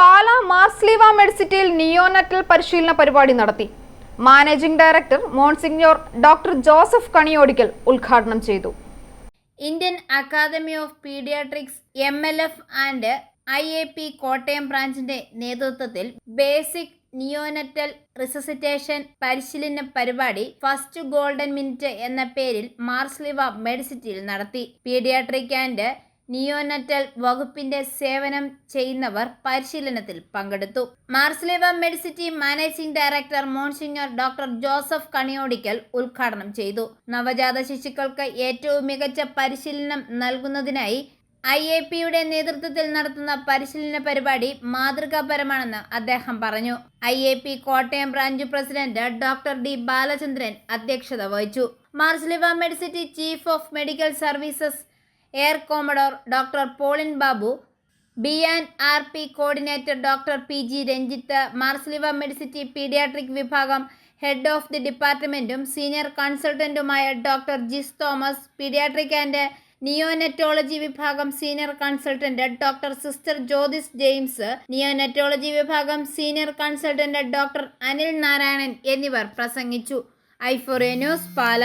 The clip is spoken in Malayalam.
പാല മാർസ്ലീവ മെഡിസിറ്റിയിൽ നിയോനറ്റൽ പരിശീലന പരിപാടി നടത്തി. Managing director monsignor doctor Joseph Kaniyodickal ഉദ്ഘാടനം ചെയ്തു. Indian academy of pediatrics M L F and I A P Kottayam ബ്രാഞ്ചിന്റെ നേതൃത്വത്തിൽ ബേസിക് നിയോനറ്റൽ റിസസിറ്റേഷൻ പരിശീലന പരിപാടി ഫസ്റ്റ് ഗോൾഡൻ മിനിറ്റ് എന്ന പേരിൽ മാർസ്ലിവ മെഡിസിറ്റിയിൽ നടത്തി. പീഡിയാട്രിക് ആൻഡ് നിയോനറ്റൽ വകുപ്പിന്റെ സേവനം ചെയ്യുന്നവർ പരിശീലനത്തിൽ പങ്കെടുത്തു. Marsleeva Medicity managing director monsignor doctor Joseph Kaniyodickal ഉദ്ഘാടനം ചെയ്തു. നവജാത ശിശുക്കൾക്ക് ഏറ്റവും മികച്ച പരിശീലനം നൽകുന്നതിനായി ഐ എ പിയുടെ നേതൃത്വത്തിൽ നടത്തുന്ന പരിശീലന പരിപാടി മാതൃകാപരമാണെന്ന് അദ്ദേഹം പറഞ്ഞു. I A P Kottayam branch president doctor D Balachandran അധ്യക്ഷത വഹിച്ചു. Marsleeva Medicity chief of medical services air commodore doctor Paulin Babu B and R P coordinator doctor P G Ranjith Marsleeva Medicity pediatric വിഭാഗം ഹെഡ് ഓഫ് ദി ഡിപ്പാർട്ട്മെന്റും senior കൺസൾട്ടന്റുമായ doctor Jis Thomas pediatric and neonatology വിഭാഗം senior consultant doctor sister Jyothis James neonatology വിഭാഗം senior consultant doctor Anil Narayanan എന്നിവർ പ്രസംഗിച്ചു. ഐഫോറിയ ന്യൂസ് പാല.